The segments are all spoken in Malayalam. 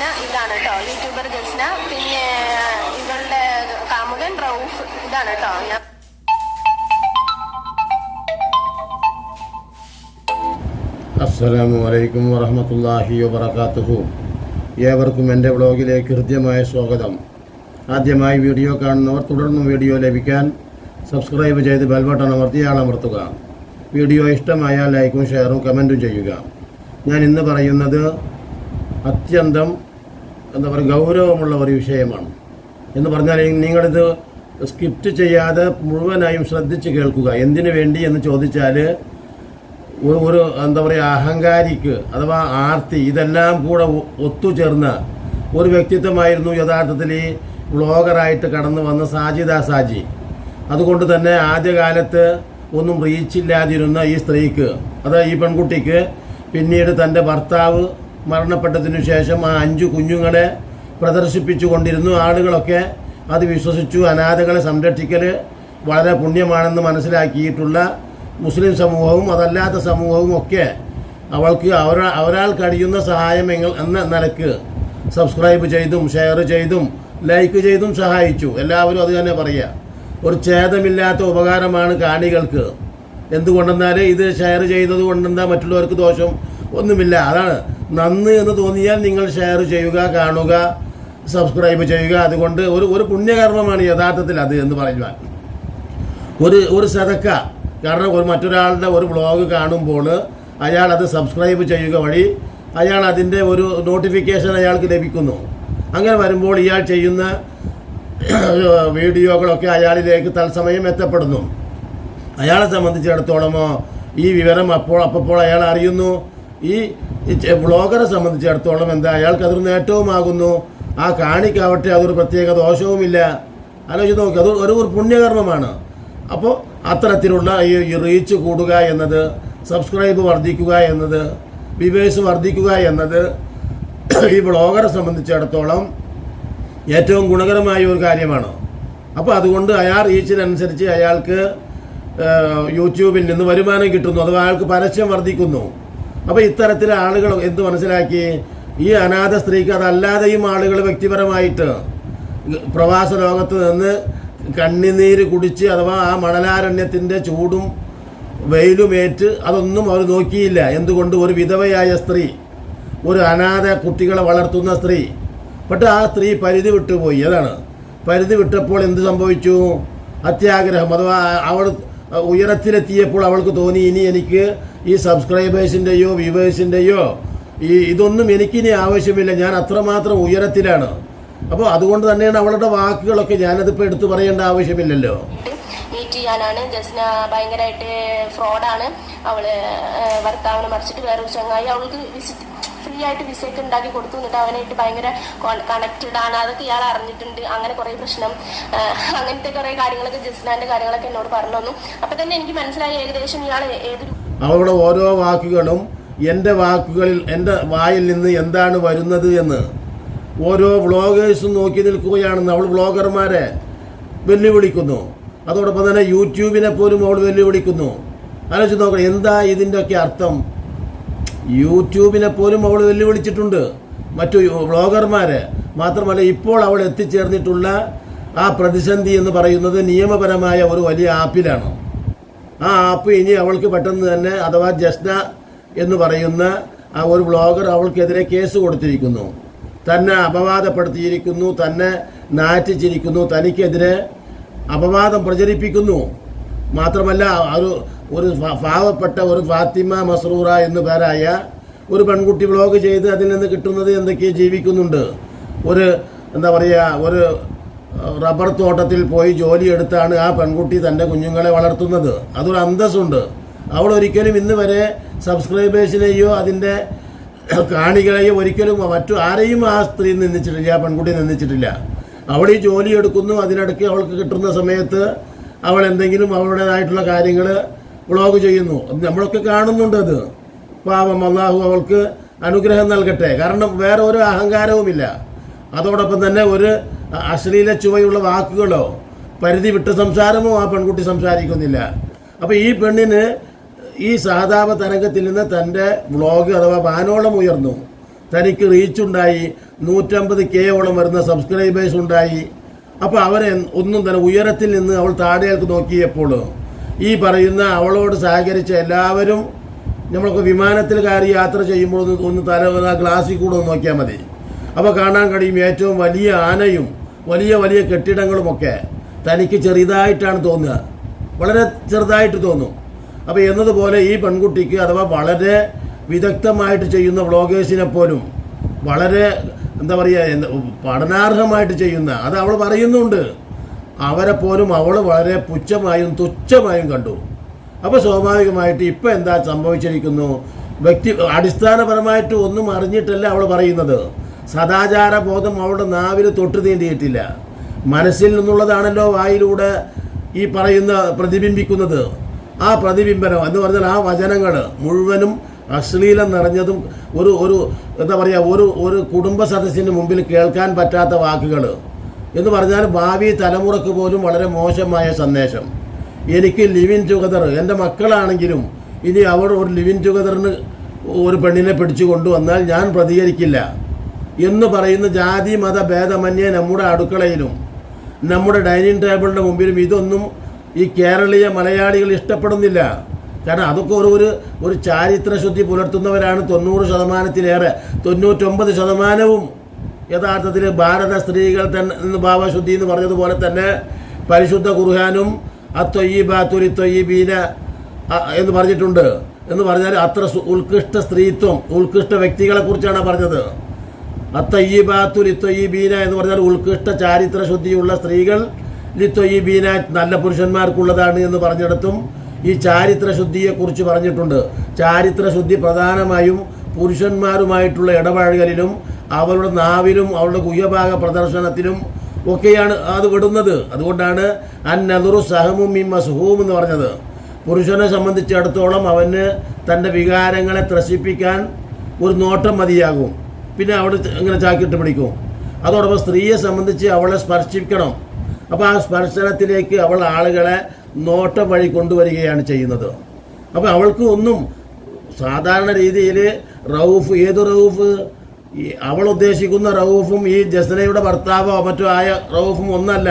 ജസ്ന ഇതാണ് കേട്ടോ യൂട്യൂബർ ജസ്ന പിന്നെ ഇവളുടെ കാമുകൻ റൌഫ് ഇതാണ് കേട്ടോ. ഞാൻ അസ്സലാമു അലൈക്കും വറഹമത്തല്ലാഹി വബർക്കാത്തുഹു ഏവർക്കും എന്റെ വ്ളോഗിലേക്ക് ഹൃദ്യമായ സ്വാഗതം. ആദ്യമായി വീഡിയോ കാണുന്നവർ തുടർന്നും വീഡിയോ ലഭിക്കാൻ സബ്സ്ക്രൈബ് ചെയ്ത് ബെൽബട്ടൺ അമർത്തി ആളമർത്തുക. വീഡിയോ ഇഷ്ടമായാൽ ലൈക്കും ഷെയറും കമന്റും ചെയ്യുക. ഞാൻ ഇന്ന് പറയുന്നത് അത്യന്തം എന്താ പറയുക ഗൗരവമുള്ള ഒരു വിഷയമാണ്. എന്ന് പറഞ്ഞാൽ നിങ്ങളിത് സ്കിപ്റ്റ് ചെയ്യാതെ മുഴുവനായും ശ്രദ്ധിച്ച് കേൾക്കുക. എന്തിനു വേണ്ടി എന്ന് ചോദിച്ചാൽ ഒരു ഒരു എന്താ പറയുക അഹങ്കാരിക്ക് അഥവാ ആർത്തി ഇതെല്ലാം കൂടെ ഒത്തുചേർന്ന ഒരു വ്യക്തിത്വമായിരുന്നു യഥാർത്ഥത്തിൽ ഈ വ്ളോഗറായിട്ട് കടന്നു വന്ന സാജിദ സാജി അതുകൊണ്ട് തന്നെ ആദ്യകാലത്ത് ഒന്നും റീച്ചില്ലാതിരുന്ന ഈ സ്ത്രീക്ക് അതായത് ഈ പെൺകുട്ടിക്ക് പിന്നീട് തന്റെ ഭർത്താവ് മരണപ്പെട്ടതിനു ശേഷം ആ അഞ്ചു കുഞ്ഞുങ്ങളെ പ്രദർശിപ്പിച്ചു കൊണ്ടിരുന്നു. ആളുകളൊക്കെ അത് വിശ്വസിച്ചു. അനാഥകളെ സംരക്ഷിക്കൽ വളരെ പുണ്യമാണെന്ന് മനസ്സിലാക്കിയിട്ടുള്ള മുസ്ലിം സമൂഹവും അതല്ലാത്ത സമൂഹവും ഒക്കെ അവൾക്ക് അവരാ അവരാൾ കഴിയുന്ന സഹായം എന്ന നിലയ്ക്ക് സബ്സ്ക്രൈബ് ചെയ്തും ഷെയർ ചെയ്തും ലൈക്ക് ചെയ്തും സഹായിച്ചു. എല്ലാവരും അത് തന്നെ പറയുക ഒരു ഛേദമില്ലാത്ത ഉപകാരമാണ് കാണികൾക്ക്. എന്തുകൊണ്ടെന്നാൽ ഇത് ഷെയർ ചെയ്തത് കൊണ്ടെന്താ മറ്റുള്ളവർക്ക് ദോഷം? ഒന്നുമില്ല. അതാണ് നന്ന് എന്ന് തോന്നിയാൽ നിങ്ങൾ ഷെയർ ചെയ്യുക കാണുക സബ്സ്ക്രൈബ് ചെയ്യുക. അതുകൊണ്ട് ഒരു ഒരു പുണ്യകർമ്മമാണ് യഥാർത്ഥത്തിൽ അത് എന്ന് പറയുവാൻ. ഒരു ഒരു സതക്ക കാരണം ഒരു മറ്റൊരാളുടെ ഒരു വ്ളോഗ് കാണുമ്പോൾ അയാൾ അത് സബ്സ്ക്രൈബ് ചെയ്യുക വഴി അയാൾ അതിന്റെ ഒരു നോട്ടിഫിക്കേഷൻ അയാൾക്ക് ലഭിക്കുന്നു. അങ്ങനെ വരുമ്പോൾ ഇയാൾ ചെയ്യുന്ന വീഡിയോകളൊക്കെ അയാളിലേക്ക് തത്സമയം എത്തപ്പെടുന്നു. അയാളെ സംബന്ധിച്ചിടത്തോളമോ ഈ വിവരം അപ്പോൾ അപ്പോൾ അയാൾ അറിയുന്നു. ഈ വ്ളോഗറെ സംബന്ധിച്ചിടത്തോളം എന്താ അയാൾക്ക് അതൊരു നേട്ടവുമാകുന്നു. ആ കാണിക്കാവട്ടെ അതൊരു പ്രത്യേക ദോഷവുമില്ല. ആലോചിച്ച് നോക്കുക അത് ഒരു പുണ്യകർമ്മമാണ്. അപ്പോൾ അത്തരത്തിലുള്ള ഈ റീച്ച് കൂടുക എന്നത് സബ്സ്ക്രൈബ് വർദ്ധിക്കുക എന്നത് വിവേഴ്സ് വർദ്ധിക്കുക എന്നത് ഈ വ്ളോഗറെ സംബന്ധിച്ചിടത്തോളം ഏറ്റവും ഗുണകരമായ ഒരു കാര്യമാണ്. അപ്പോൾ അതുകൊണ്ട് അയാൾ റീച്ചിനനുസരിച്ച് അയാൾക്ക് യൂട്യൂബിൽ നിന്ന് വരുമാനം കിട്ടുന്നു അഥവാ അയാൾക്ക് പരസ്യം വർദ്ധിക്കുന്നു. അപ്പോൾ ഇത്തരത്തിലെ ആളുകൾ എന്ത് മനസ്സിലാക്കി? ഈ അനാഥ സ്ത്രീക്ക് അതല്ലാതെയും ആളുകൾ വ്യക്തിപരമായിട്ട് പ്രവാസ ലോകത്ത് നിന്ന് കണ്ണിനീര് കുടിച്ച് അഥവാ ആ മണലാരണ്യത്തിന്റെ ചൂടും വെയിലുമേറ്റ് അതൊന്നും അവർ നോക്കിയില്ല. എന്തുകൊണ്ട്? ഒരു വിധവയായ സ്ത്രീ ഒരു അനാഥ കുട്ടികളെ വളർത്തുന്ന സ്ത്രീ. പക്ഷെ ആ സ്ത്രീ പരിധി വിട്ടുപോയി. അതാണ്. പരിധി വിട്ടപ്പോൾ എന്ത് സംഭവിച്ചു? അത്യാഗ്രഹം. അഥവാ അവൾ ഉയരത്തിലെത്തിയപ്പോൾ അവൾക്ക് തോന്നി ഇനി എനിക്ക് ഈ സബ്സ്ക്രൈബേഴ്സിന്റെയോ വ്യൂവേഴ്സിന്റെയോ ഈ ഇതൊന്നും എനിക്കിനി ആവശ്യമില്ല. ഞാൻ അത്രമാത്രം ഉയരത്തിലാണ്. അപ്പോൾ അതുകൊണ്ട് തന്നെയാണ് അവളുടെ വാക്കുകളൊക്കെ ഞാനതിപ്പോൾ എടുത്തു പറയേണ്ട ആവശ്യമില്ലല്ലോ. മീറ്റ് ചെയ്യാനാണ് ജസ്ന ഭയങ്കരമായിട്ട് ഫ്രോഡാണ് അവൾ ഭർത്താവിനെ മറിച്ചിട്ട് വേറൊരു ചങ്ങായി അവൾക്ക് വിസിറ്റ് ആയിട്ട് വിസയൊക്കെ ഉണ്ടാക്കി കൊടുത്തു. എന്നിട്ട് അവനായിട്ട് ഭയങ്കര കണക്റ്റഡ് ആണ്. അതൊക്കെ ഇയാൾ അറിഞ്ഞിട്ടുണ്ട്. അങ്ങനെ കുറേ പ്രശ്നം അങ്ങനത്തെ കുറേ കാര്യങ്ങളൊക്കെ ജസ്നാന്റെ കാര്യങ്ങളൊക്കെ എന്നോട് പറഞ്ഞു തന്നു. അപ്പൊ തന്നെ എനിക്ക് മനസ്സിലായി ഏകദേശം ഇയാൾ ഏതൊരു അവളുടെ ഓരോ വാക്കുകളും എന്റെ വാക്കുകളിൽ എന്റെ വായിൽ നിന്ന് എന്താണ് വരുന്നത് എന്ന്. ഓരോ വ്ളോഗേഴ്സും നോക്കി നിൽക്കുകയാണെന്ന് അവൾ വ്ളോഗർമാരെ വെല്ലുവിളിക്കുന്നു. അതോടൊപ്പം തന്നെ യൂട്യൂബിനെ പോലും അവൾ വെല്ലുവിളിക്കുന്നു. ആലോചിച്ച് നോക്കണം എന്താ ഇതിന്റെയൊക്കെ അർത്ഥം? യൂട്യൂബിനെ പോലും അവൾ വെല്ലുവിളിച്ചിട്ടുണ്ട്. മറ്റു വ്ളോഗർമാരെ മാത്രമല്ല ഇപ്പോൾ അവൾ എത്തിച്ചേർന്നിട്ടുള്ള ആ പ്രതിസന്ധി എന്ന് പറയുന്നത് നിയമപരമായ ഒരു വലിയ ആപ്പിലാണ്. ആ ആപ്പ് ഇനി അവൾക്ക് പെട്ടെന്ന് തന്നെ അഥവാ ജസ്ന എന്ന് പറയുന്ന ആ ഒരു വ്ളോഗർ അവൾക്കെതിരെ കേസ് കൊടുത്തിരിക്കുന്നു. തന്നെ അപവാദപ്പെടുത്തിയിരിക്കുന്നു തന്നെ നാറ്റിച്ചിരിക്കുന്നു തനിക്കെതിരെ അപവാദം പ്രചരിപ്പിക്കുന്നു. മാത്രമല്ല ഒരു ഒരു പാവപ്പെട്ട ഒരു ഫാത്തിമ മസ്റൂറ എന്ന് പേരായ ഒരു പെൺകുട്ടി വ്ളോഗ് ചെയ്ത് അതിൽ നിന്ന് കിട്ടുന്നത് എന്തൊക്കെയോ ജീവിക്കുന്നുണ്ട്? ഒരു എന്താ പറയുക ഒരു റബ്ബർ തോട്ടത്തിൽ പോയി ജോലി എടുത്താണ് ആ പെൺകുട്ടി തന്റെ കുഞ്ഞുങ്ങളെ വളർത്തുന്നത്. അതൊരു അന്തസ്സുണ്ട്. അവൾ ഒരിക്കലും ഇന്ന് വരെ സബ്സ്ക്രൈബേഴ്സിനെയോ അതിന്റെ കാണികളെയോ ഒരിക്കലും മറ്റു ആരെയും ആ സ്ത്രീ നിന്ദിച്ചിട്ടില്ല ആ പെൺകുട്ടി നിന്ദിച്ചിട്ടില്ല. അവൾ ഈ ജോലി എടുക്കുന്നു അതിനിടയ്ക്ക് അവൾക്ക് കിട്ടുന്ന സമയത്ത് അവൾ എന്തെങ്കിലും അവളുടേതായിട്ടുള്ള കാര്യങ്ങൾ വ്ളോഗ് ചെയ്യുന്നു. അത് നമ്മളൊക്കെ കാണുന്നുണ്ട് അത്. പാവം അള്ളാഹു അവൾക്ക് അനുഗ്രഹം നൽകട്ടെ. കാരണം വേറെ ഒരു അഹങ്കാരവുമില്ല. അതോടൊപ്പം തന്നെ ഒരു അശ്ലീല ചുവയുള്ള വാക്കുകളോ പരിധി വിട്ട സംസാരമോ ആ പെൺകുട്ടി സംസാരിക്കുന്നില്ല. അപ്പോൾ ഈ പെണ്ണിന് ഈ സഹതാപ തരംഗത്തിൽ നിന്ന് തന്റെ വ്ളോഗ് അഥവാ വാനോളം ഉയർന്നു. തനിക്ക് റീച്ച് ഉണ്ടായി നൂറ്റമ്പത് കെ ഓളം വരുന്ന സബ്സ്ക്രൈബേഴ്സ് ഉണ്ടായി. അപ്പോൾ അവരെ ഒന്നും തന്നെ ഉയരത്തിൽ നിന്ന് അവൾ താഴേക്ക് നോക്കിയപ്പോൾ ഈ പറയുന്ന അവളോട് സഹകരിച്ച എല്ലാവരും നമ്മൾക്ക് വിമാനത്തിൽ കയറി യാത്ര ചെയ്യുമ്പോൾ ഒന്ന് തല ആ ഗ്ലാസ്സിൽ കൂടെ ഒന്ന് നോക്കിയാൽ മതി. അപ്പോൾ കാണാൻ കഴിയും ഏറ്റവും വലിയ ആനയും വലിയ വലിയ കെട്ടിടങ്ങളുമൊക്കെ തനിക്ക് ചെറുതായിട്ടാണ് തോന്നുക. വളരെ ചെറുതായിട്ട് തോന്നും. അപ്പോൾ എന്നതുപോലെ ഈ പെൺകുട്ടിക്ക് അഥവാ വളരെ വിദഗ്ധമായിട്ട് ചെയ്യുന്ന വ്ളോഗേഴ്സിനെ പോലും വളരെ എന്താ പറയുക പഠനാർഹമായിട്ട് ചെയ്യുന്ന അത് അവൾ പറയുന്നുണ്ട്. അവരെ പോലും അവൾ വളരെ പുച്ഛമായും തുച്ഛമായും കണ്ടു. അപ്പോൾ സ്വാഭാവികമായിട്ട് ഇപ്പോൾ എന്താ സംഭവിച്ചിരിക്കുന്നു? വ്യക്തി അടിസ്ഥാനപരമായിട്ട് ഒന്നും അറിഞ്ഞിട്ടല്ല അവൾ പറയുന്നത്. സദാചാര ബോധം അവളുടെ നാവിൽ തൊട്ടു തീണ്ടിയിട്ടില്ല മനസ്സിൽ നിന്നുള്ളതാണല്ലോ വായിലൂടെ ഈ പറയുന്ന പ്രതിബിംബിക്കുന്നത്. ആ പ്രതിബിംബനം എന്ന് പറഞ്ഞാൽ ആ വചനങ്ങൾ മുഴുവനും അശ്ലീലം നിറഞ്ഞതും ഒരു ഒരു എന്താ പറയുക ഒരു ഒരു കുടുംബ സദസ്സിന് മുമ്പിൽ കേൾക്കാൻ പറ്റാത്ത വാക്കുകൾ എന്ന് പറഞ്ഞാൽ ഭാവി തലമുറയ്ക്ക് പോലും വളരെ മോശമായ സന്ദേശം. എനിക്ക് ലിവിൻ ടുഗദർ എന്റെ മക്കളാണെങ്കിലും ഇനി അവർ ഒരു ലിവിൻ ടുഗദറിന് ഒരു പെണ്ണിനെ പിടിച്ചു കൊണ്ടുവന്നാൽ ഞാൻ പ്രതികരിക്കില്ല. എന്ന് പറയുന്ന ജാതി മത ഭേദമന്യേ നമ്മുടെ അടുക്കളയിലും നമ്മുടെ ഡൈനിങ് ടേബിളിന്റെ മുമ്പിലും ഇതൊന്നും ഈ കേരളീയ മലയാളികൾ ഇഷ്ടപ്പെടുന്നില്ല. കാരണം അതൊക്കെ ഒരു ഒരു ഒരു ചാരിത്രശുദ്ധി പുലർത്തുന്നവരാണ് തൊണ്ണൂറ് ശതമാനത്തിലേറെ തൊണ്ണൂറ്റൊമ്പത് ശതമാനവും യഥാർത്ഥത്തിൽ ഭാരത സ്ത്രീകൾ തന്നെ ഭാവശുദ്ധി എന്ന് പറഞ്ഞതുപോലെ തന്നെ പരിശുദ്ധ ഖുർഹാനും തൊയ്യി ബീന എന്ന് പറഞ്ഞിട്ടുണ്ട്. എന്ന് പറഞ്ഞാൽ അത്ര ഉത്കൃഷ്ട സ്ത്രീത്വം ഉത്കൃഷ്ട വ്യക്തികളെ കുറിച്ചാണ് പറഞ്ഞത്. അത്തയ്യബാത്തു ലിത്തൊയ്യബീന എന്ന് പറഞ്ഞാൽ ഉത്കൃഷ്ട ചാരിത്ര ശുദ്ധിയുള്ള സ്ത്രീകൾ ലിത്തൊയ്യബീന നല്ല പുരുഷന്മാർക്കുള്ളതാണ് എന്ന് പറഞ്ഞിടത്തും ഈ ചാരിത്ര ശുദ്ധിയെക്കുറിച്ച് പറഞ്ഞിട്ടുണ്ട്. ചാരിത്ര ശുദ്ധി പ്രധാനമായും പുരുഷന്മാരുമായിട്ടുള്ള ഇടപഴകലിലും അവരുടെ നാവിലും അവരുടെ കുയ്യഭാഗ പ്രദർശനത്തിലും ഒക്കെയാണ് അത് വിടുന്നത്. അതുകൊണ്ടാണ് അൻ നദുറു സഹമും ഇമ്മ സുഹവും എന്ന് പറഞ്ഞത്. പുരുഷനെ സംബന്ധിച്ചിടത്തോളം അവന് തന്റെ വികാരങ്ങളെ ത്രസിപ്പിക്കാൻ ഒരു നോട്ടം മതിയാകും. പിന്നെ അവിടെ ഇങ്ങനെ ചാക്കിട്ട് പിടിക്കും. അതോടൊപ്പം സ്ത്രീയെ സംബന്ധിച്ച് അവളെ സ്പർശിക്കണം. അപ്പോൾ ആ സ്പർശനത്തിലേക്ക് അവൾ ആളുകളെ നോട്ടം വഴി കൊണ്ടുവരികയാണ് ചെയ്യുന്നത്. അപ്പോൾ അവൾക്ക് ഒന്നും സാധാരണ രീതിയിൽ റൌഫ് ഏത് റൌഫ് ഈ അവൾ ഉദ്ദേശിക്കുന്ന റൌഫും ഈ ജസ്നയുടെ ഭർത്താവോ മറ്റോ ആയ റൌഫും ഒന്നല്ല.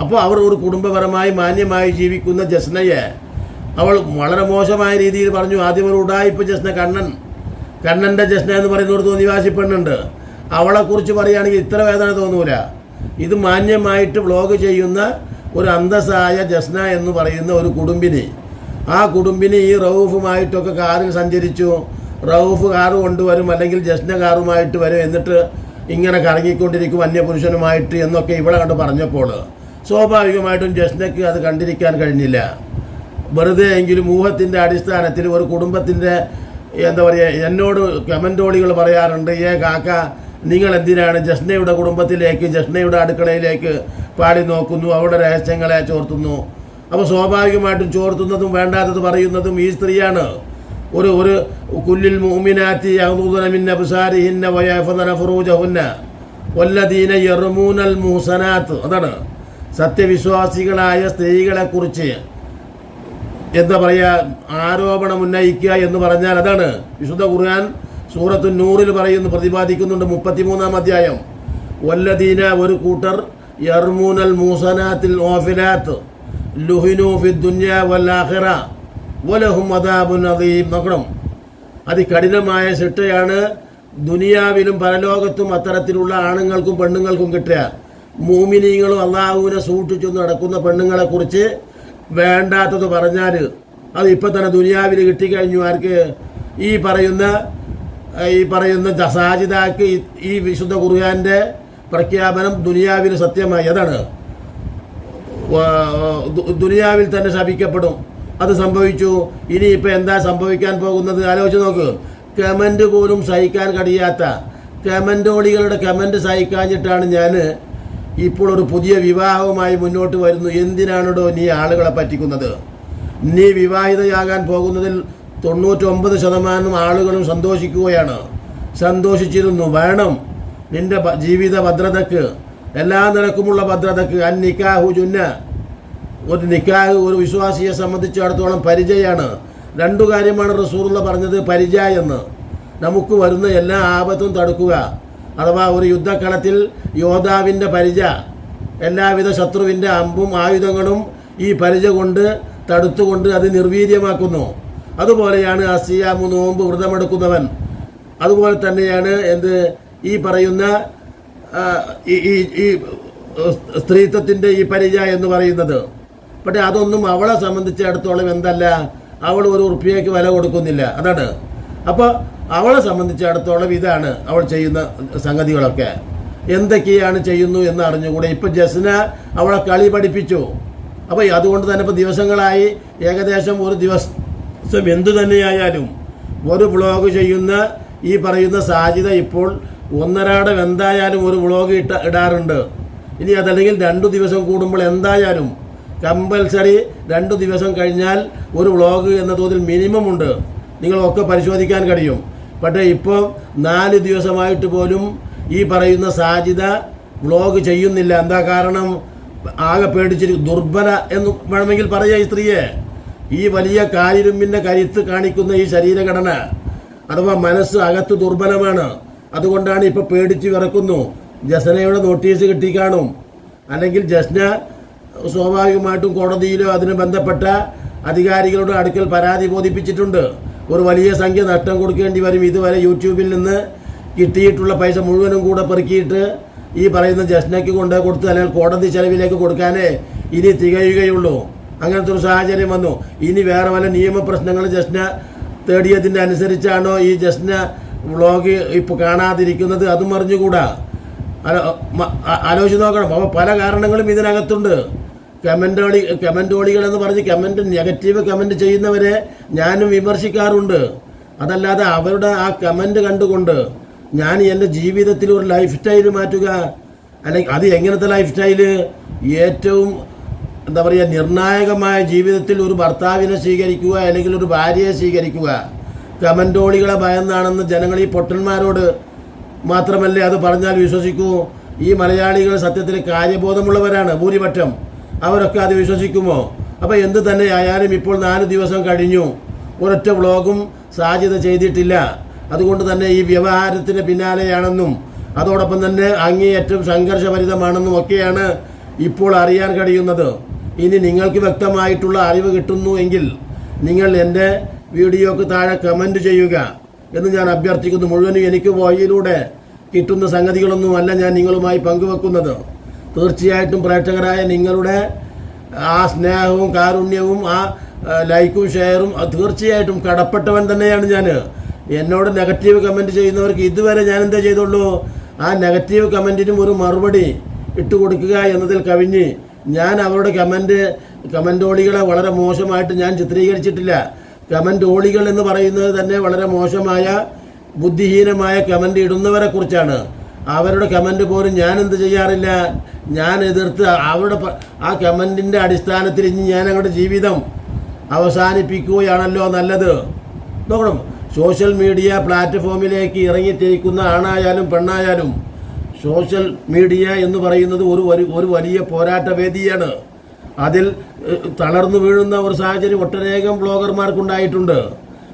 അപ്പോൾ അവർ ഒരു കുടുംബപരമായി മാന്യമായി ജീവിക്കുന്ന ജസ്നയെ അവൾ വളരെ മോശമായ രീതിയിൽ പറഞ്ഞു ആദ്യം ഒരു ഉടായിപ്പ് ജസ്ന കണ്ണൻ. കണ്ണന്റെ ജസ്ന എന്ന് പറയുന്ന ഒരു തോന്നിവാസി പെണ്ണുണ്ട്. അവളെക്കുറിച്ച് പറയുകയാണെങ്കിൽ ഇത്ര വേദന തോന്നൂല. ഇത് മാന്യമായിട്ട് വ്ലോഗ് ചെയ്യുന്ന ഒരു അന്തസ്സായ ജസ്ന എന്ന് പറയുന്ന ഒരു കുടുംബിനി. ആ കുടുംബിനി ഈ റൌഫുമായിട്ടൊക്കെ കാറിൽ സഞ്ചരിച്ചു. റൌഫ് കാറ് കൊണ്ടുവരും അല്ലെങ്കിൽ ജസ്ന കാറുമായിട്ട് വരും എന്നിട്ട് ഇങ്ങനെ കറങ്ങിക്കൊണ്ടിരിക്കും അന്യപുരുഷനുമായിട്ട് എന്നൊക്കെ ഇവിടെ കണ്ട് പറഞ്ഞപ്പോൾ സ്വാഭാവികമായിട്ടും ജസ്നയ്ക്ക് അത് കണ്ടിരിക്കാൻ കഴിഞ്ഞില്ല. വെറുതെ എങ്കിലും ഊഹത്തിന്റെ അടിസ്ഥാനത്തിൽ ഒരു കുടുംബത്തിന്റെ എന്താ പറയുക എന്നോട് കമന്റോളികൾ പറയാറുണ്ട് ഏ കാക്ക നിങ്ങൾ എന്തിനാണ് ജസ്നയുടെ കുടുംബത്തിലേക്ക് ജസ്നയുടെ അടുക്കളയിലേക്ക് പാടി നോക്കുന്നു അവരുടെ രഹസ്യങ്ങളെ ചോർത്തുന്നു? അപ്പോൾ സ്വാഭാവികമായിട്ടും ചോർത്തുന്നതും വേണ്ടാത്തത് പറയുന്നതും ഈ സ്ത്രീയാണ്. ഒരു ഒരു കുല്ലിൽ മൂമിനാത്തി യഹൂദനമിന്ന ബുസാരിഹിന്ന വയഫന ഫുറൂജഹുന്ന വല്ലദീന യർമൂനൽ മുഹസനാത്ത്. അതാണ് സത്യവിശ്വാസികളായ സ്ത്രീകളെക്കുറിച്ച് എന്താ പറയുക ആരോപണം ഉന്നയിക്കുക എന്ന് പറഞ്ഞാൽ അതാണ്. വിശുദ്ധ ഖുർആൻ സൂറത്തു നൂറിൽ പറയുന്നു പ്രതിപാദിക്കുന്നുണ്ട് മുപ്പത്തിമൂന്നാം അധ്യായം. വല്ലദീന ഒരു കൂട്ടർ യർമൂനൽ മൂസനാത്തിൽ ഓഫിലാത്ത് ലുഹിനു ഫി ദുന്യ വല്ലാഹിറ വലഹും അദാബുൻ അദീം നോക്കണം അതികഠിനമായ ശിക്ഷയാണ് ദുനിയാവിലും പരലോകത്തും അത്തരത്തിലുള്ള ആണുങ്ങൾക്കും പെണ്ണുങ്ങൾക്കും കിട്ടുക. മൂമിനീങ്ങളും അള്ളാഹുവിനെ സൂക്ഷിച്ചു നടക്കുന്ന പെണ്ണുങ്ങളെ കുറിച്ച് വേണ്ടാത്തത് പറഞ്ഞാൽ അത് ഇപ്പം തന്നെ ദുനിയാവിൽ കിട്ടിക്കഴിഞ്ഞു ആർക്ക് ഈ പറയുന്ന ഈ പറയുന്ന സാജിദാക്ക് ഈ- വിശുദ്ധ ഖുർആന്റെ പ്രഖ്യാപനം ദുനിയാവിന് സത്യമായി. അതാണ്. ദുനിയാവിൽ തന്നെ ശപിക്കപ്പെടും. അത് സംഭവിച്ചു. ഇനിയിപ്പോൾ എന്താ സംഭവിക്കാൻ പോകുന്നത്? ആലോചിച്ച് നോക്ക്. കമന്റ് പോലും സഹിക്കാൻ കഴിയാത്ത കമന്റോളികളുടെ കമന്റ് സഹിക്കാഞ്ഞിട്ടാണ് ഞാൻ ഇപ്പോൾ ഒരു പുതിയ വിവാഹവുമായി മുന്നോട്ട് വരുന്നു. എന്തിനാണോ നീ ആളുകളെ പറ്റിക്കുന്നത്? നീ വിവാഹിതയാകാൻ പോകുന്നതിൽ തൊണ്ണൂറ്റൊമ്പത് ശതമാനം ആളുകളും സന്തോഷിക്കുകയാണ്. സന്തോഷിച്ചിരുന്നു. വേണം നിന്റെ ജീവിത ഭദ്രതക്ക് എല്ലാ നിരക്കുമുള്ള ഭദ്രതക്ക്. അൻ നിക്കാഹു ജുന്ന. ഒരു നിക്കാഹ് ഒരു വിശ്വാസിയെ സംബന്ധിച്ചിടത്തോളം പരിചയമാണ് രണ്ടു കാര്യമാണ് റസൂറുള്ള പറഞ്ഞത് പരിചയ എന്ന് നമുക്ക് വരുന്ന എല്ലാ ആപത്തും തടുക്കുക. അഥവാ ഒരു യുദ്ധക്കളത്തിൽ യോദ്ധാവിന്റെ പരിച എല്ലാവിധ ശത്രുവിന്റെ അമ്പും ആയുധങ്ങളും ഈ പരിച കൊണ്ട് തടുത്തുകൊണ്ട് അത് നിർവീര്യമാക്കുന്നു. അതുപോലെയാണ് അസിയാമു നോമ്പ് വ്രതമെടുക്കുന്നവൻ. അതുപോലെ തന്നെയാണ് എന്ത് ഈ പറയുന്ന ഈ സ്ത്രീത്വത്തിന്റെ ഈ പരിച എന്ന് പറയുന്നത്. പക്ഷെ അതൊന്നും അവളെ സംബന്ധിച്ചിടത്തോളം എന്തല്ല അവൾ ഒരു ഉറുപ്പിയക്ക് വില കൊടുക്കുന്നില്ല. അതാണ്. അപ്പോൾ അവളെ സംബന്ധിച്ചിടത്തോളം ഇതാണ് അവൾ ചെയ്യുന്ന സംഗതികളൊക്കെ. എന്തൊക്കെയാണ് ചെയ്യുന്നു എന്ന് അറിഞ്ഞുകൂടെ ഇപ്പം ജസ്ന അവളെ കളി പഠിപ്പിച്ചു. അപ്പോൾ അതുകൊണ്ട് തന്നെ ഇപ്പോൾ ദിവസങ്ങളായി ഏകദേശം ഒരു ദിവസം എന്തു തന്നെയായാലും ഒരു വ്ളോഗ് ചെയ്യുന്ന ഈ പറയുന്ന സാധ്യത ഇപ്പോൾ ഒന്നരാടം എന്തായാലും ഒരു വ്ളോഗ് ഇട്ട ഇടാറുണ്ട്. ഇനി അതല്ലെങ്കിൽ രണ്ടു ദിവസം കൂടുമ്പോൾ എന്തായാലും കമ്പൽസറി രണ്ടു ദിവസം കഴിഞ്ഞാൽ ഒരു വ്ളോഗ് എന്ന തോതിൽ മിനിമം ഉണ്ട്. നിങ്ങളൊക്കെ പരിശോധിക്കാൻ കഴിയും. പക്ഷേ ഇപ്പോൾ നാല് ദിവസമായിട്ട് പോലും ഈ പറയുന്ന സാധ്യത വ്ളോഗ് ചെയ്യുന്നില്ല. എന്താ കാരണം? ആകെ പേടിച്ചിരിക്കും ദുർബല എന്ന് വേണമെങ്കിൽ പറയാം ഈ സ്ത്രീയെ. ഈ വലിയ കാലിരുമ്പിന്റെ കരുത്ത് കാണിക്കുന്ന ഈ ശരീരഘടന അഥവാ മനസ്സ് അകത്ത് ദുർബലമാണ്. അതുകൊണ്ടാണ് ഇപ്പോൾ പേടിച്ച് വിറക്കുന്നു. ജസ്നയുടെ നോട്ടീസ് കിട്ടിക്കാണും. അല്ലെങ്കിൽ ജസ്ന സ്വാഭാവികമായിട്ടും കോടതിയിലോ അതിന് ബന്ധപ്പെട്ട അധികാരികളുടെ അടുക്കൽ പരാതി ബോധിപ്പിച്ചിട്ടുണ്ട്. ഒരു വലിയ സംഖ്യ നഷ്ടം കൊടുക്കേണ്ടി വരും. ഇതുവരെ യൂട്യൂബിൽ നിന്ന് കിട്ടിയിട്ടുള്ള പൈസ മുഴുവനും കൂടെ പെറുക്കിയിട്ട് ഈ പറയുന്ന ജസ്നയ്ക്ക് കൊണ്ട് കൊടുത്ത് അല്ലെങ്കിൽ കോടതി ചെലവിലേക്ക് കൊടുക്കാനേ ഇനി തികയുകയുള്ളൂ. അങ്ങനത്തെ ഒരു സാഹചര്യം വന്നു. ഇനി വേറെ വല്ല നിയമപ്രശ്നങ്ങൾ ജസ്ന തേടിയതിന്റെ അനുസരിച്ചാണോ ഈ ജസ്ന വ്ളോഗ് ഇപ്പോൾ കാണാതിരിക്കുന്നത്? അതും അറിഞ്ഞുകൂടാ. ആലോചിച്ച് നോക്കണം. അപ്പോൾ പല കാരണങ്ങളും ഇതിനകത്തുണ്ട്. കമന്റോളി കമന്റോളികൾ എന്ന് പറഞ്ഞ് കമന്റ് നെഗറ്റീവ് കമന്റ് ചെയ്യുന്നവരെ ഞാനും വിമർശിക്കാറുണ്ട്. അതല്ലാതെ അവരുടെ ആ കമന്റ് കണ്ടുകൊണ്ട് ഞാൻ എന്റെ ജീവിതത്തിൽ ഒരു ലൈഫ് സ്റ്റൈൽ മാറ്റുക അല്ലെങ്കിൽ അത് എങ്ങനത്തെ ലൈഫ് സ്റ്റൈൽ? ഏറ്റവും എന്താ പറയുക നിർണായകമായ ജീവിതത്തിൽ ഒരു ഭർത്താവിനെ സ്വീകരിക്കുക അല്ലെങ്കിൽ ഒരു ഭാര്യയെ സ്വീകരിക്കുക. കമന്റോളികളെ ഭയന്നാണെന്ന് ജനങ്ങൾ ഈ പൊട്ടന്മാരോട് മാത്രമല്ലേ അത് പറഞ്ഞാൽ വിശ്വസിക്കൂ? ഈ മലയാളികൾ സത്യത്തിൽ കാര്യബോധമുള്ളവരാണ് ഭൂരിപക്ഷം. അവരൊക്കെ അത് വിശ്വസിക്കുമോ? അപ്പോൾ എന്ത് തന്നെ ആയാലും ഇപ്പോൾ നാല് ദിവസം കഴിഞ്ഞു. ഒരൊറ്റ വ്ളോഗും സാധ്യത ചെയ്തിട്ടില്ല. അതുകൊണ്ട് തന്നെ ഈ വ്യവഹാരത്തിന് പിന്നാലെയാണെന്നും അതോടൊപ്പം തന്നെ അങ്ങേയറ്റം സംഘർഷഭരിതമാണെന്നും ഒക്കെയാണ് ഇപ്പോൾ അറിയാൻ കഴിയുന്നത്. ഇനി നിങ്ങൾക്ക് വ്യക്തമായിട്ടുള്ള അറിവ് കിട്ടുന്നു എങ്കിൽ നിങ്ങൾ എന്റെ വീഡിയോക്ക് താഴെ കമന്റ് ചെയ്യുക. എന്ന് ഞാൻ അഭ്യർത്ഥിക്കുന്നു. മുഴുവനും എനിക്ക് വഴിയിലൂടെ കിട്ടുന്ന സംഗതികളൊന്നുമല്ല ഞാൻ നിങ്ങളുമായി പങ്കുവെക്കുന്നത്. തീർച്ചയായിട്ടും പ്രേക്ഷകരായ നിങ്ങളുടെ ആ സ്നേഹവും കാരുണ്യവും ആ ലൈക്കും ഷെയറും തീർച്ചയായിട്ടും കടപ്പെട്ടവൻ തന്നെയാണ് ഞാൻ. എന്നോട് നെഗറ്റീവ് കമന്റ് ചെയ്യുന്നവർക്ക് ഇതുവരെ ഞാൻ എന്താ ചെയ്തുള്ളൂ? ആ നെഗറ്റീവ് കമന്റിനും ഒരു മറുപടി ഇട്ട് കൊടുക്കുക എന്നതിൽ കവിഞ്ഞ് ഞാൻ അവരുടെ കമന്റ് കമന്റോളികളെ വളരെ മോശമായിട്ട് ഞാൻ ചിത്രീകരിച്ചിട്ടില്ല. കമന്റ് ഓളികൾ എന്ന് പറയുന്നത് തന്നെ വളരെ മോശമായ ബുദ്ധിഹീനമായ കമന്റ് ഇടുന്നവരെ കുറിച്ചാണ്. അവരുടെ കമന്റ് പോലും ഞാൻ എന്ത് ചെയ്യാറില്ല. ഞാൻ എതിർത്ത് അവരുടെ ആ കമന്റിന്റെ അടിസ്ഥാനത്തിൽ ഇനി ഞാൻ അങ്ങോട്ട് ജീവിതം അവസാനിപ്പിക്കുകയാണല്ലോ നല്ലത്. നോക്കണം. സോഷ്യൽ മീഡിയ പ്ലാറ്റ്ഫോമിലേക്ക് ഇറങ്ങിത്തിരിക്കുന്ന ആണായാലും പെണ്ണായാലും സോഷ്യൽ മീഡിയ എന്ന് പറയുന്നത് ഒരു ഒരു വലിയ പോരാട്ട വേദിയാണ് അതിൽ തളർന്നു വീഴുന്ന ഒരു സാഹചര്യം ഒട്ടനേകം ബ്ലോഗർമാർക്കുണ്ടായിട്ടുണ്ട്.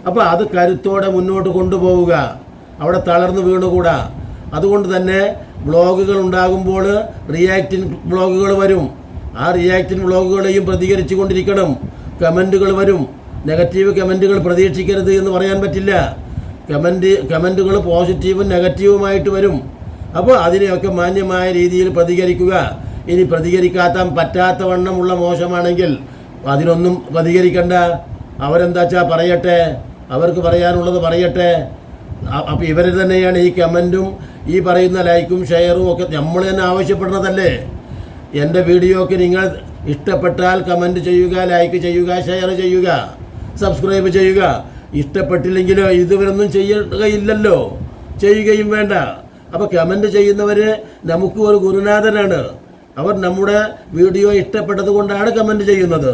അപ്പോൾ അത് കരുത്തോടെ മുന്നോട്ട് കൊണ്ടുപോവുക. അവിടെ തളർന്നു വീണുകൂടാ. അതുകൊണ്ട് തന്നെ ബ്ലോഗുകൾ ഉണ്ടാകുമ്പോൾ റിയാക്റ്റിംഗ് ബ്ലോഗുകൾ വരും. ആ റിയാക്റ്റിംഗ് ബ്ലോഗുകളെയും പ്രതികരിച്ചു കൊണ്ടിരിക്കണം കമന്റുകൾ വരും. നെഗറ്റീവ് കമന്റുകൾ പ്രതീക്ഷിക്കരുത് എന്ന് പറയാൻ പറ്റില്ല. കമന്റ് കമന്റുകൾ പോസിറ്റീവും നെഗറ്റീവുമായിട്ട് വരും. അപ്പോൾ അതിനെയൊക്കെ മാന്യമായ രീതിയിൽ പ്രതികരിക്കുക. ഇനി പ്രതികരിക്കാത്ത പറ്റാത്ത വണ്ണമുള്ള മോശമാണെങ്കിൽ അതിനൊന്നും പ്രതികരിക്കണ്ട. അവരെന്താ വെച്ചാൽ പറയട്ടെ? അവർക്ക് പറയാനുള്ളത് പറയട്ടെ? അപ്പം ഇവർ തന്നെയാണ് ഈ കമന്റും ഈ പറയുന്ന ലൈക്കും ഷെയറും ഒക്കെ നമ്മൾ തന്നെ ആവശ്യപ്പെടുന്നതല്ലേ? എന്റെ വീഡിയോക്ക് നിങ്ങൾ ഇഷ്ടപ്പെട്ടാൽ കമന്റ് ചെയ്യുക ലൈക്ക് ചെയ്യുക ഷെയർ ചെയ്യുക സബ്സ്ക്രൈബ് ചെയ്യുക. ഇഷ്ടപ്പെട്ടില്ലെങ്കിലോ ഇതുവരൊന്നും ചെയ്യുകയില്ലല്ലോ. ചെയ്യുകയും വേണ്ട. അപ്പോൾ കമന്റ് ചെയ്യുന്നവർ നമുക്ക് ഒരു ഗുരുനാഥനാണ്. അവർ നമ്മുടെ വീഡിയോ ഇഷ്ടപ്പെട്ടത് കൊണ്ടാണ് കമന്റ് ചെയ്യുന്നത്.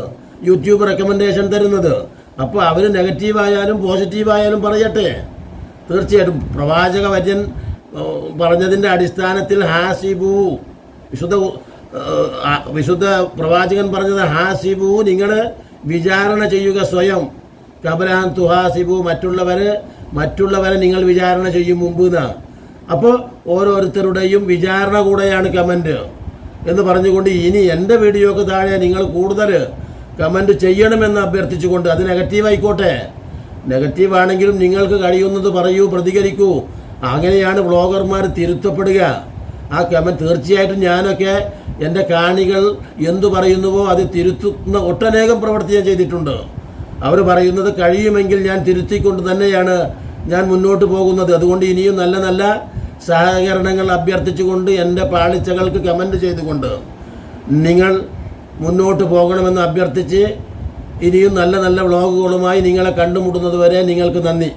യൂട്യൂബ് റെക്കമെൻഡേഷൻ തരുന്നത്. അപ്പോൾ അവർ നെഗറ്റീവായാലും പോസിറ്റീവായാലും പറയട്ടെ. തീർച്ചയായിട്ടും പ്രവാചക വചൻ പറഞ്ഞതിന്റെ അടിസ്ഥാനത്തിൽ ഹാസിബു വിശുദ്ധ വിശുദ്ധ പ്രവാചകൻ പറഞ്ഞത് ഹാസിബു നിങ്ങൾ വിചാരണ ചെയ്യുക സ്വയം. കബലാൻ തുഹാസിബു മറ്റുള്ളവർ മറ്റുള്ളവരെ നിങ്ങൾ വിചാരണ ചെയ്യും മുമ്പ് എന്നാ. അപ്പോൾ ഓരോരുത്തരുടെയും വിചാരണ കൂടെയാണ് കമന്റ് എന്ന് പറഞ്ഞുകൊണ്ട് ഇനി എന്റെ വീഡിയോക്ക് താഴെ നിങ്ങൾ കൂടുതൽ കമന്റ് ചെയ്യണമെന്ന് അഭ്യർത്ഥിച്ചുകൊണ്ട് അത് നെഗറ്റീവ് നെഗറ്റീവാണെങ്കിലും നിങ്ങൾക്ക് കഴിയുന്നത് പറയൂ പ്രതികരിക്കൂ. അങ്ങനെയാണ് വ്ളോഗർമാർ തിരുത്തപ്പെടുക. ആ കമന്റ് തീർച്ചയായിട്ടും ഞാനൊക്കെ എന്റെ കാണികൾ എന്തു പറയുന്നുവോ അത് തിരുത്തുന്ന ഒട്ടനേകം പ്രവർത്തി ഞാൻ ചെയ്തിട്ടുണ്ട്. അവർ പറയുന്നത് കഴിയുമെങ്കിൽ ഞാൻ തിരുത്തിക്കൊണ്ട് തന്നെയാണ് ഞാൻ മുന്നോട്ട് പോകുന്നത്. അതുകൊണ്ട് ഇനിയും നല്ല നല്ല സഹകരണങ്ങൾ അഭ്യർത്ഥിച്ചുകൊണ്ട് എന്റെ പാളിച്ചകൾക്ക് കമന്റ് ചെയ്തുകൊണ്ട് നിങ്ങൾ മുന്നോട്ട് പോകണമെന്ന് അഭ്യർത്ഥിച്ച് ഇനിയും നല്ല നല്ല വ്ളോഗുകളുമായി നിങ്ങളെ കണ്ടുമുട്ടുന്നത് വരെ നിങ്ങൾക്ക് നന്ദി.